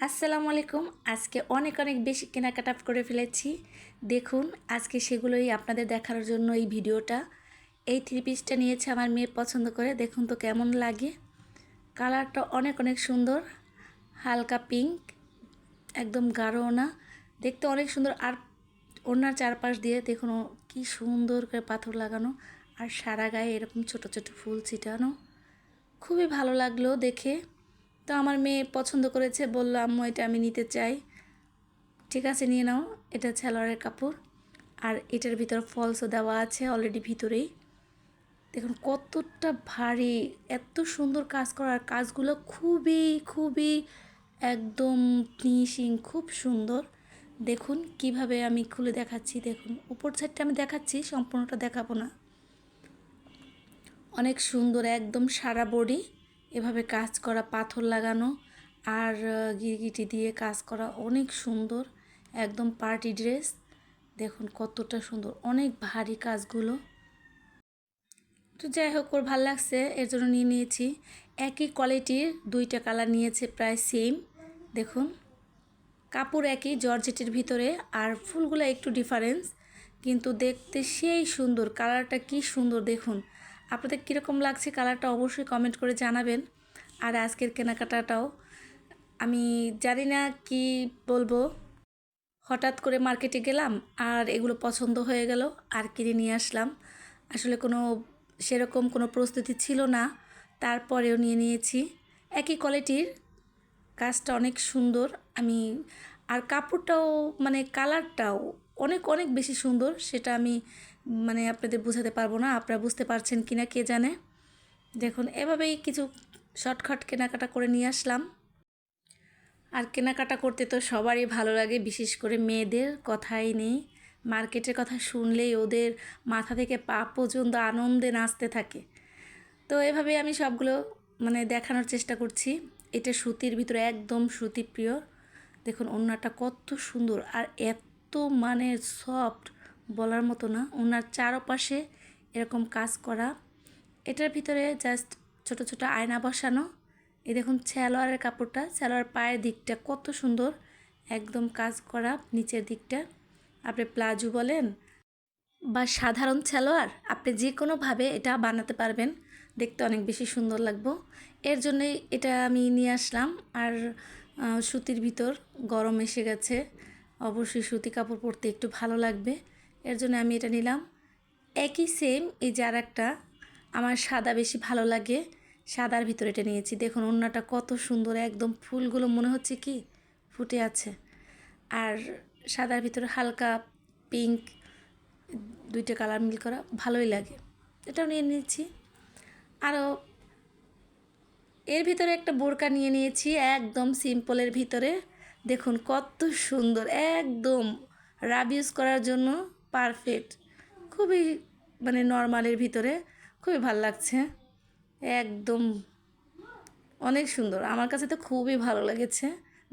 আসসালামু আলাইকুম। আজকে অনেক অনেক বেশি কেনাকাটা করে ফেলেছি। দেখুন, আজকে সেগুলোই আপনাদের দেখানোর জন্য এই ভিডিওটা। এই থ্রি পিসটা নিয়েছে আমার মেয়ে পছন্দ করে। দেখুন তো কেমন লাগে। কালারটা অনেক অনেক সুন্দর। হালকা পিঙ্ক একদম গাঢ় না। দেখতে অনেক সুন্দর। আর ওনার চারপাশ দিয়ে দেখুন কি সুন্দর করে পাথর লাগানো। আর সারা গায়ে এরকম ছোট ছোট ফুল ছিটানো। খুবই ভালো লাগল দেখে। তো আমার মেয়ে পছন্দ করেছে, বলল, আম্মু, এটা আমি নিতে চাই। ঠিক আছে, নিয়ে নাও। এটা ছেলোয়ারের কাপড়। আর এটার ভিতর ফলসও দেওয়া আছে অলরেডি ভিতরেই। দেখুন, কতটা ভারী, এত সুন্দর কাজ করার কাজগুলো খুবই খুবই একদম ফিনিশিং খুব সুন্দর। দেখুন, কীভাবে আমি খুলে দেখাচ্ছি। দেখুন, উপর সাইডটা আমি দেখাচ্ছি, সম্পূর্ণটা দেখাবো না। অনেক সুন্দর, একদম সারা বডি এভাবে কাজ করা পাথর লাগানো আর গিরগিটি দিয়ে কাজ করা অনেক সুন্দর। একদম পার্টি ড্রেস। দেখুন কতটা সুন্দর, অনেক ভারী কাজগুলো। তো যাই হোক, ওর ভালো লাগছে, এর জন্য নিয়ে নিয়েছি। একই কোয়ালিটির দুইটা কালার নিয়েছে, প্রায় সেম দেখুন, কাপড় একই, জর্জেটের ভিতরে, আর ফুলগুলো একটু ডিফারেন্স কিন্তু দেখতে সেই সুন্দর, কালারটা কি সুন্দর, দেখুন। আপনাদের কীরকম লাগছে কালারটা অবশ্যই কমেন্ট করে জানাবেন। আর আজকের কেনাকাটাটাও আমি জানি না কি বলব। হঠাৎ করে মার্কেটে গেলাম আর এগুলো পছন্দ হয়ে গেল আর কিনে নিয়ে আসলাম। আসলে কোনো সেরকম কোনো প্রস্তুতি ছিল না, তারপরেও নিয়ে নিয়েছি। একই কোয়ালিটির, কাজটা অনেক সুন্দর। আমি, আর কাপড়টাও মানে কালারটাও অনেক অনেক বেশি সুন্দর, সেটা আমি মানে আপনাদের বোঝাতে পারব না, আপনারা বুঝতে পারছেন কি না কে জানে। দেখুন, এভাবেই কিছু শর্টকাট কেনাকাটা করে নিয়ে আসলাম। আর কেনাকাটা করতে তো সবারই ভালো লাগে, বিশেষ করে মেয়েদের কথাই নেই। মার্কেটের কথা শুনলেই ওদের মাথা থেকে পা পর্যন্ত আনন্দে নাচতে থাকে। তো এভাবে আমি সবগুলো মানে দেখানোর চেষ্টা করছি। এটা সুতির ভিতরে একদম সুতি প্রিয় দেখুন ওনাটা কত সুন্দর আর এত মানে সফট বলার মতো না। ওনার চারপাশে এরকম কাজ করা। এটার ভিতরে জাস্ট ছোট ছোট আয়না বসানো। এই দেখুন স্যালোয়ারের কাপড়টা। স্যালোয়ার পায়ের দিকটা কত সুন্দর। একদম কাজ করা নিচের দিকটা। আপনি প্লাজো বলেন বা সাধারণ সালোয়ার, আপনি যে কোনোভাবে এটা বানাতে পারবেন। দেখতে অনেক বেশি সুন্দর লাগবো। এর জন্যই এটা আমি নিয়ে আসলাম। আর সুতির ভিতর গরম এসে গেছে। অবশ্যই সুতি কাপড় পরতে একটু ভালো লাগবে। এর জন্য আমি এটা নিলাম। একই সেম এই যে আর একটা আমার সাদা বেশি ভালো লাগে। সাদার ভিতরে এটা নিয়েছি। দেখুন, ওড়নাটা কত সুন্দর, একদম ফুলগুলো মনে হচ্ছে কি? ফুটে আছে। আর সাদার ভিতরে হালকা পিঙ্ক দুইটা কালার মিল করা ভালোই লাগে। এটাও নিয়ে নিয়েছি। আরও এর ভিতরে একটা বোরকা নিয়ে নিয়েছি, একদম সিম্পলের ভিতরে। দেখুন, কত সুন্দর, একদম রাব ইউজ করার জন্য। পারফেক্ট, খুবই মানে নর্মালের ভিতরে, খুবই ভালো লাগছে। একদম অনেক সুন্দর। আমার কাছে তো খুবই ভালো লেগেছে।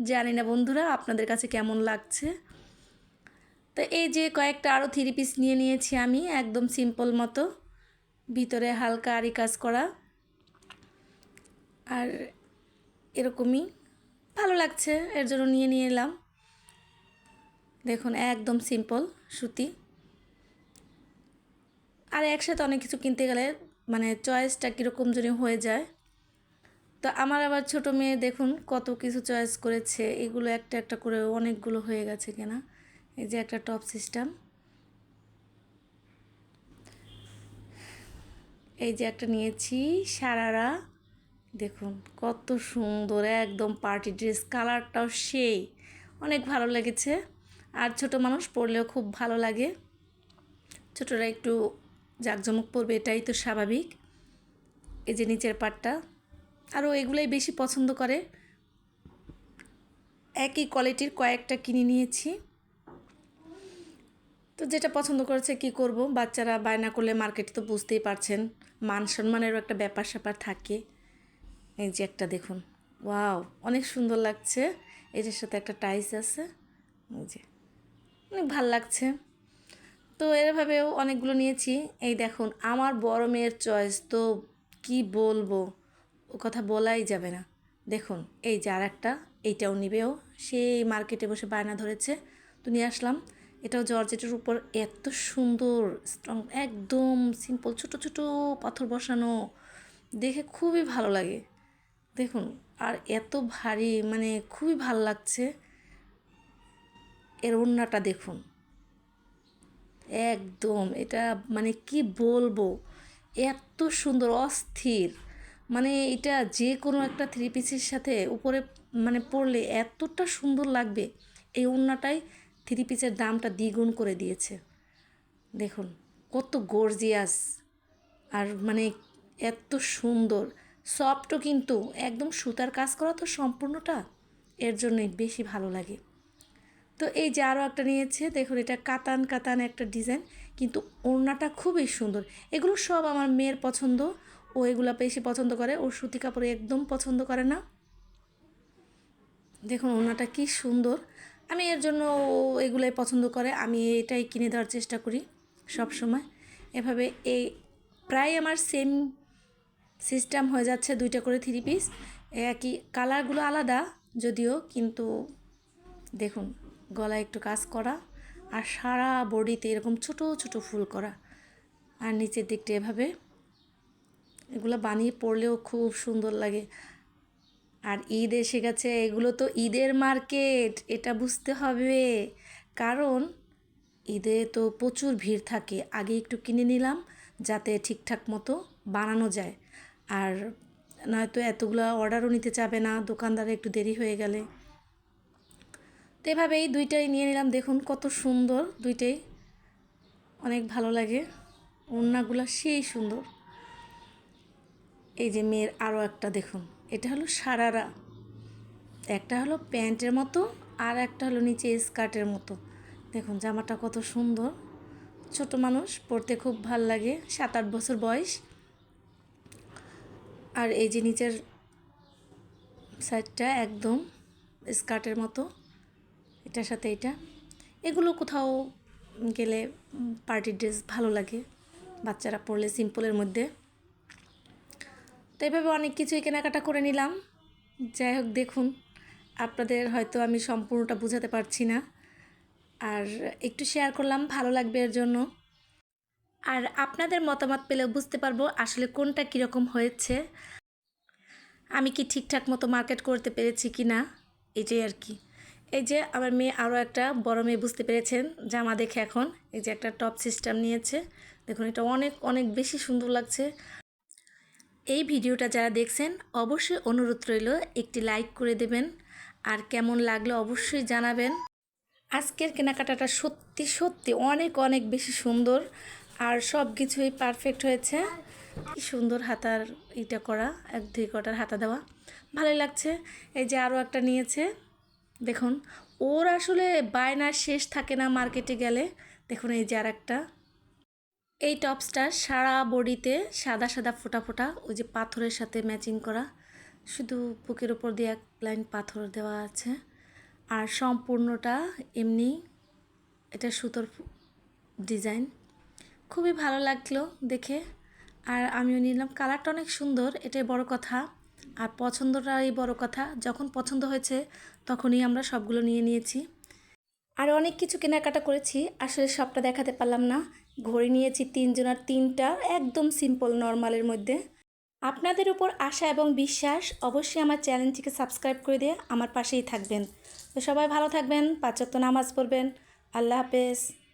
জানি না বন্ধুরা, আপনাদের কাছে কেমন লাগছে? তো এই যে কয়েকটা আরও থ্রি পিস নিয়ে নিয়েছি আমি, একদম সিম্পল মতো। ভিতরে হালকা আরি কাজ করা। আর এরকমই ভালো লাগছে, এর জন্য নিয়ে নিয়ে এলাম। দেখুন, একদম সিম্পল সুতি। আর একসাথে অনেক কিছু কিনতে গেলে মানে চয়েসটা কীরকম যদি হয়ে যায়। তো আমার আবার ছোট মেয়ে দেখুন কত কিছু চয়েস করেছে, এগুলো একটা একটা করে অনেকগুলো হয়ে গেছে কেনা। এই যে একটা টপ সিস্টেম। এই যে একটা নিয়েছি, সারারা। দেখুন কত সুন্দর, একদম পার্টি ড্রেস, কালারটাও সেই। অনেক ভালো লেগেছে। আর ছোট মানুষ পরলেও খুব ভালো লাগে। ছোটরা একটু জাঁকজমক পড়বে, এটাই তো স্বাভাবিক। এই যে নিচের পাটটা, আরও এগুলোই বেশি পছন্দ করে। একই কোয়ালিটির কয়েকটা কিনে নিয়েছি। তো যেটা পছন্দ করেছে কি করব? বাচ্চারা বায়না করলে মার্কেটে তো বুঝতেই পারছেন, মান সম্মানেরও একটা ব্যাপার স্যাপার থাকে। এই যে একটা দেখুন, ওয়াও, অনেক সুন্দর লাগছে। এটার সাথে একটা টাইস আছে, এই যে, অনেক ভালো লাগছে। তো এরভাবেও অনেকগুলো নিয়েছি। এই দেখুন, আমার বড় মেয়ের চয়েস তো কি বলব? ও কথা বলাই যাবে না। দেখুন, এই যে আর একটা এইটাও নিবেও। সেই মার্কেটে বসে বায়না ধরেছে। তো নিয়ে আসলাম। এটাও জর্জেটের উপর এত সুন্দর স্ট্রং একদম সিম্পল ছোট ছোট পাথর বসানো। দেখে খুবই ভালো লাগে। দেখুন, আর এত ভারী মানে খুবই ভালো লাগছে। এর ওড়নাটা দেখুন। একদম, এটা মানে কি বলব? এত সুন্দর, অস্থির। মানে এটা যে কোনো একটা থ্রি পিসের সাথে উপরে মানে পড়লে এতটা সুন্দর লাগবে। এই ওড়নাটাই থ্রি পিসের দামটা দ্বিগুণ করে দিয়েছে। দেখুন, কত গর্জিয়াস আর মানে এত সুন্দর। সফটও কিন্তু, একদম সুতার কাজ করা তো সম্পূর্ণটা। এর জন্যই বেশি ভালো লাগে। তো এই যে আরও একটা নিয়েছে, দেখুন এটা কাতান কাতান একটা ডিজাইন, কিন্তু ওড়নাটা খুবই সুন্দর। এগুলো সব আমার মেয়ের পছন্দ, ও এগুলো বেশি পছন্দ করে ও সুতি কাপড় একদম পছন্দ করে না। দেখুন ওড়নাটা কি সুন্দর। আমি এর জন্য ও এগুলোই পছন্দ করে, আমি এটাই কিনে দেওয়ার চেষ্টা করি সব সময় এভাবে এই প্রায় আমার সেম সিস্টেম হয়ে যাচ্ছে দুইটা করে থ্রি পিস একই কালারগুলো আলাদা যদিও, কিন্তু দেখুন গলায় একটু কাজ করা আর সারা বডিতে এরকম ছোট ছোট ফুল করা। আর নিচের দিকটা এভাবে। এগুলো বানিয়ে পড়লেও খুব সুন্দর লাগে। আর ঈদ এসে গেছে, এগুলো তো ঈদের মার্কেট, এটা বুঝতে হবে। কারণ ঈদে তো প্রচুর ভিড় থাকে। আগে একটু কিনে নিলাম যাতে ঠিকঠাক মতো বানানো যায়। আর নয়তো এতগুলো অর্ডারও নিতে চাবে না, দোকানদারে একটু দেরি হয়ে গেলে। তো এভাবেই দুইটাই নিয়ে নিলাম। দেখুন কত সুন্দর দুইটাই। অনেক ভালো লাগে। ওড়নাগুলো সেই সুন্দর। এই যে মেয়ের আরও একটা দেখুন। এটা হলো সারারা। একটা হলো প্যান্টের মতো আর একটা হলো নিচে স্কার্টের মতো। দেখুন জামাটা কত সুন্দর। ছোট মানুষ পরতে খুব ভালো লাগে। সাত আট বছর বয়স। আর এই যে নিচের সাইডটা একদম স্কার্টের মতো। এটার সাথে এটা। এগুলো কোথাও গেলে পার্টি ড্রেস ভালো লাগে। বাচ্চারা পরলে সিম্পলের মধ্যে। তো এভাবে অনেক কিছুই কেনাকাটা করে নিলাম। যাই হোক, দেখুন, আপনাদের হয়তো আমি সম্পূর্ণটা বোঝাতে পারছি না। আর একটু শেয়ার করলাম, ভালো লাগবে এর জন্য। আর আপনাদের মতামত পেলে বুঝতে পারব আসলে কোনটা কীরকম হয়েছে। আমি কি ঠিকঠাক মতো মার্কেট করতে পেরেছি কি না এটাই আর কি। এই যে আমার মেয়ে আরও একটা বড় মেয়ে বুঝতে পেরেছেন, জামা দেখে এখন। এই যে একটা টপ সিস্টেম নিয়েছে। দেখুন, এটা অনেক অনেক বেশি সুন্দর লাগছে। এই ভিডিওটা যারা দেখছেন, অবশ্যই অনুরোধ রইল একটি লাইক করে দেবেন। আর কেমন লাগল অবশ্যই জানাবেন। আজকের কেনাকাটাটা সত্যি সত্যি অনেক অনেক বেশি সুন্দর। আর সব কিছুই পারফেক্ট হয়েছে। কি সুন্দর হাতার ইটা করা, এক দুই কটার হাতা দেওয়া। ভালোই লাগছে। এই যে আরও একটা নিয়েছে। দেখুন, ওর আসলে বায়নার শেষ থাকে না মার্কেটে গেলে। দেখুন এই যে আর একটা এই টপসটা সারা বডিতে সাদা সাদা ফোটা ফোটা, ওই যে পাথরের সাথে ম্যাচিং করা। শুধু বুকের ওপর দিয়ে এক লাইন পাথর দেওয়া আছে। আর সম্পূর্ণটা এমনি এটা সুতোর ডিজাইন। খুবই ভালো লাগল দেখে। আর আমিও নিলাম। কালারটা অনেক সুন্দর, এটাই বড় কথা। আর পছন্দটাই বড় কথা। যখন পছন্দ হয়েছে, তখনই আমরা সবগুলো নিয়ে নিয়েছি। আর অনেক কিছু কেনাকাটা করেছি, আসলে সবটা দেখাতে পারলাম না। ঘড়ি নিয়েছি তিনজনের তিনটা একদম সিম্পল নর্মালের মধ্যে। আপনাদের উপর আশা এবং বিশ্বাস অবশ্যই আমার চ্যানেলটিকে সাবস্ক্রাইব করে দিয়ে আমার পাশেই থাকবেন। তো সবাই ভালো থাকবেন, পাঁচক্ত নামাজ পড়বেন। আল্লাহ হাফেজ।